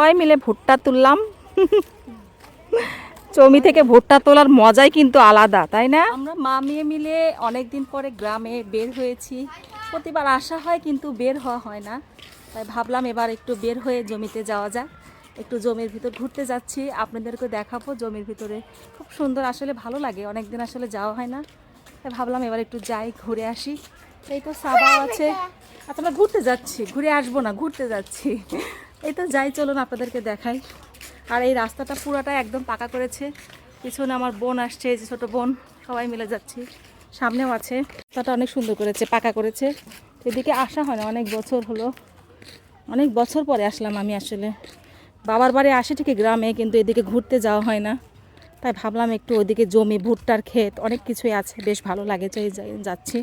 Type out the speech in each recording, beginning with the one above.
সবাই মিলে ভুট্টা তুললাম। জমি থেকে ভুট্টা তোলার মজাই কিন্তু আলাদা, তাই না? আমরা মা মেয়ে মিলে অনেক দিন পরে গ্রামে বের হয়েছি। প্রতিবার আসা হয় কিন্তু বের হওয়া হয় না। তাই ভাবলাম এবার একটু বের হয়ে জমিতে যাওয়া যাক। একটু জমির ভিতর ঘুরতে যাচ্ছি, আপনাদেরকে দেখাবো জমির ভিতরে। খুব সুন্দর, আসলে ভালো লাগে অনেক দিন আসলে যাওয়া হয় না। তাই ভাবলাম এবার একটু যাই, ঘুরে আসি। এই তো সাবাও আছে। আচ্ছা আমরা ঘুরতে যাচ্ছি, ঘুরে আসব না, ঘুরতে যাচ্ছি। এই তো যাই, চলুন আপনাদেরকে দেখাই। আর এই রাস্তাটা পুরাটা একদম পাকা করেছে। পিছনে আমার বোন আসছে, এই যে ছোটো বোন, সবাই মিলে যাচ্ছি। সামনেও আছে। রাস্তাটা অনেক সুন্দর করেছে, পাকা করেছে। এদিকে আসা হয় না, অনেক বছর হলো। অনেক বছর পরে আসলাম আমি আসলে। বাবার বাড়ি আসে ঠিকই গ্রামে, কিন্তু এদিকে ঘুরতে যাওয়া হয় না। তাই ভাবলাম একটু ওদিকে জমি, ভুট্টার ক্ষেত, অনেক কিছুই আছে। বেশ ভালো লাগে যাচ্ছি।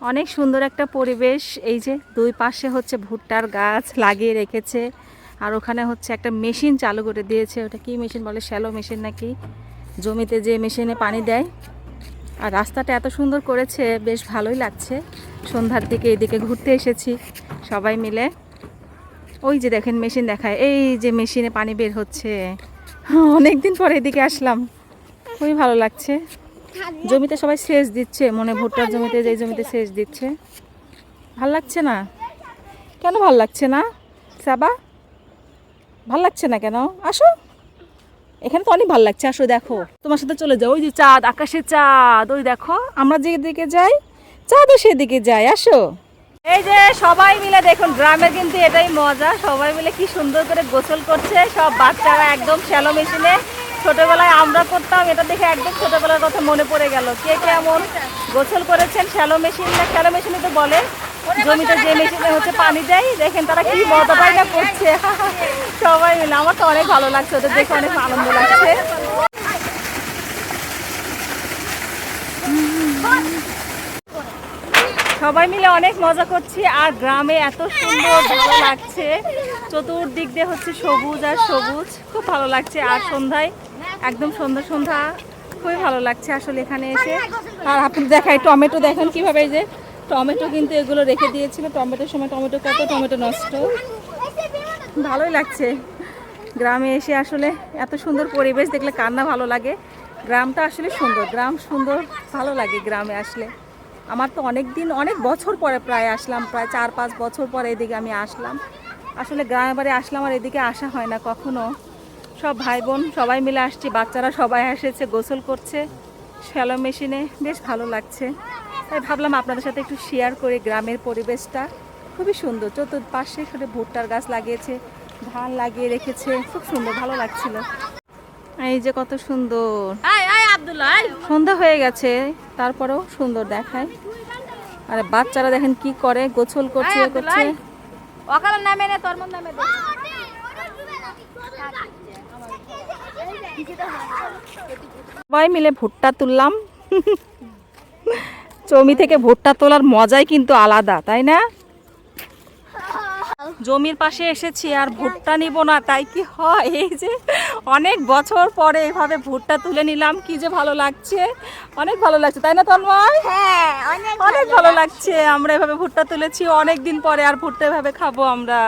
অনেক সুন্দর একটা পরিবেশ। এই যে দুই পাশে হচ্ছে ভুট্টার গাছ লাগিয়ে রেখেছে। আর ওখানে হচ্ছে একটা মেশিন চালু করে দিয়েছে। ওটা কি মেশিন বলে? শ্যালো মেশিন নাকি? জমিতে যে মেশিনে পানি দেয়। আর রাস্তাটা এত সুন্দর করেছে, বেশ ভালোই লাগছে। সন্ধ্যার দিকে এদিকে ঘুরতে এসেছি সবাই মিলে। ওই যে দেখেন মেশিন দেখায়। এই যে মেশিনে পানি বের হচ্ছে। অনেক দিন পরে এদিকে আসলাম। খুবই ভালো লাগছে। জমিতে সবাই সেচ দিচ্ছে, মনে ভুট্টার জমিতে যে জমিতে সেচ দিচ্ছে। ভালো লাগছে না? কেন ভালো লাগছে না? সাবা, ভালো লাগছে না কেন? আসো। এখানে তো অনেক ভালো লাগছে, আসো দেখো। তোমার সাথে চলে যাও, ওই যে চাঁদ আকাশে চাঁদ, ওই দেখো। আমরা যেদিকে যাই, চাঁদও সেদিকে যাই আসো। এই যে সবাই মিলে দেখুন গ্রামের কিন্তু এটাই মজা। সবাই মিলে কি সুন্দর করে গোসল করছে, সব বাচ্চারা একদম শ্যালো মেশিনে। ছোটবেলায় আমরা করতাম, এটা দেখে একদম ছোটবেলার কথা মনে পড়ে গেল। কে কেমন গোসল করেছেন, শ্যালো মেশিন না শ্যালো মেশিনে তো বলে। জমিতে যে মেশিনে হচ্ছে পানি দেয়, দেখেন তারা কি না করছে। সবাই মিলে, আমার তো অনেক ভালো লাগছে, ওদের দেখে অনেক আনন্দ লাগছে। সবাই মিলে অনেক মজা করছি, আর গ্রামে এত সুন্দর, ভালো লাগছে। চতুর্দিক দিয়ে হচ্ছে সবুজ আর সবুজ, খুব ভালো লাগছে। আর সন্ধ্যায় একদম সন্ধ্যা সন্ধ্যা। খুবই ভালো লাগছে আসলে এখানে এসে। আর আপনি দেখাই, টমেটো দেখেন কীভাবে যে টমেটো কিন্তু এগুলো রেখে দিয়েছিল। টমেটোর সময় টমেটো কত, টমেটো নষ্ট। ভালোই লাগছে। গ্রামে এসে আসলে এত সুন্দর পরিবেশ দেখলে কান্না ভালো লাগে। গ্রামটা আসলে সুন্দর, গ্রাম সুন্দর, ভালো লাগে গ্রামে আসলে। আমার তো অনেক দিন অনেক বছর পরে প্রায় আসলাম, প্রায় চার পাঁচ বছর পরে এদিকে আমি আসলাম। আসলে গ্রামে বাড়ি আসলাম আর এদিকে আসা হয় না কখনো। সব ভাই বোন সবাই মিলে আসছি বাচ্চারা সবাই এসেছে গোসল করছে শ্যালো মেশিনে বেশ ভালো লাগছে। তাই ভাবলাম আপনাদের সাথে একটু শেয়ার করে গ্রামের পরিবেশটা। খুবই সুন্দর চতুর্পাশে সাথে ভুট্টার গাছ লাগিয়েছে ধান লাগিয়ে রেখেছে খুব সুন্দর ভালো লাগছিল। এই যে কত সুন্দর। সন্ধ্যা হয়ে গেছে তারপরেও সুন্দর দেখায়। আর বাচ্চারা দেখেন কি করে গোছল করছে করছে। অকালের নামে তোর নামে সবাই মিলে ভুট্টা তুললাম। জমি থেকে ভুট্টা তোলার মজাই কিন্তু আলাদা তাই না? জমির পাশে এসেছি আর ভুট্টা নিব না তাই কি হয়? এই যে অনেক বছর পরে এভাবে ভুট্টা তুলে নিলাম কি যে ভালো লাগছে। অনেক ভালো লাগছে তাই না তন্ময়? হ্যাঁ অনেক অনেক ভালো লাগছে। আমরা এভাবে ভুট্টা তুলেছি অনেক দিন পরে আর ভুট্টা এভাবে খাব আমরা।